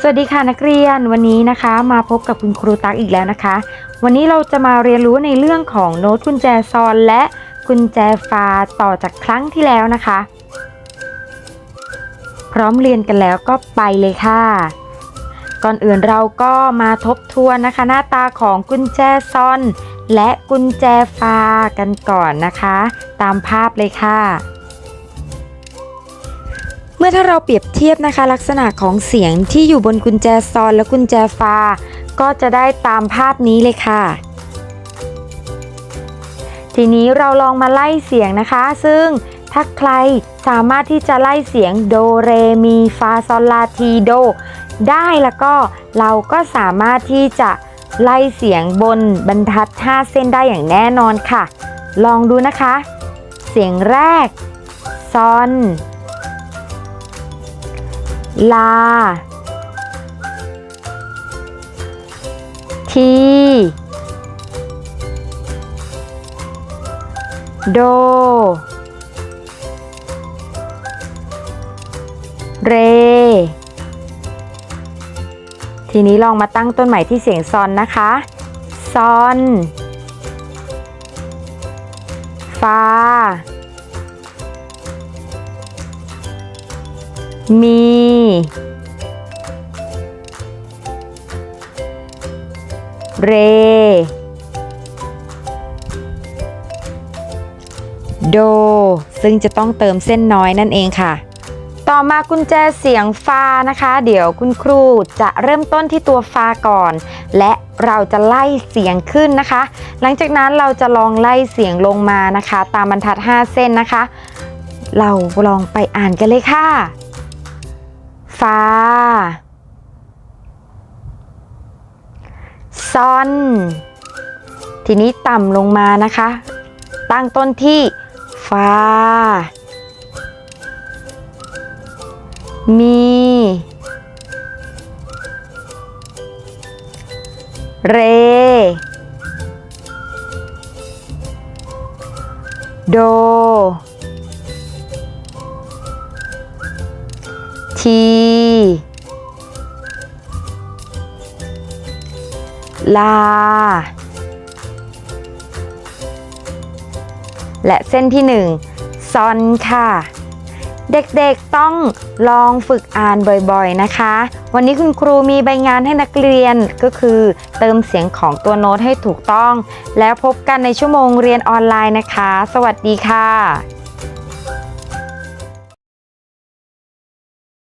สวัสดีค่ะนักเรียนวันนี้นะคะมาพบกับคุณครูตักอีกแล้วนะคะ วันนี้เราจะมาเรียนรู้ในเรื่องของโน้ตกุญแจซอนและกุญแจฟาต่อจากครั้งที่แล้วนะคะ พร้อมเรียนกันแล้วก็ไปเลยค่ะ ก่อนอื่นเราก็มาทบทวนนะคะ หน้าตาของกุญแจซอนและกุญแจฟากันก่อนนะคะ ตามภาพเลยค่ะ มื่อถ้าเราเปรียบเทียบนะคะ ลักษณะของเสียงที่อยู่บนกุญแจซอนและกุญแจฟา ก็จะได้ตามภาพนี้เลยค่ะ ทีนี้เราลองมาไล่เสียงนะคะ ซึ่งถ้าใครสามารถที่จะไล่เสียงโดเรมีฟาซอลลาทีโด ได้แล้วก็เราก็สามารถที่จะไล่เสียงบนบรรทัด 5 เส้นได้อย่างแน่นอนค่ะ ลองดูนะคะ เสียงแรกซอน ลา ที โด เร ทีนี้ลองมาตั้งต้นใหม่ที่เสียงซอนนะคะ ซอนฟา มี เร โด ซึ่งจะต้องเติมเส้นน้อยนั่นเองค่ะ ต่อมากุญแจเสียงฟานะคะ เดี๋ยวคุณครูจะเริ่มต้นที่ตัวฟาก่อน และเราจะไล่เสียงขึ้นนะคะ หลังจากนั้นเราจะลองไล่เสียงลงมานะคะ ตามบรรทัด 5 เส้นนะคะ เราลองไปอ่านกันเลยค่ะ ฟาซอน ทีนี้ต่ำลงมานะคะ ตั้งต้นที่ฟามี เร โดที ลา และเส้นที่1ซอนค่ะ เด็กๆต้องลองฝึกอ่านบ่อยๆนะคะ วันนี้คุณครูมีใบงานให้นักเรียนก็คือ เติมเสียงของตัวโน้ตให้ถูกต้อง แล้วพบกันในชั่วโมงเรียนออนไลน์นะคะ สวัสดีค่ะ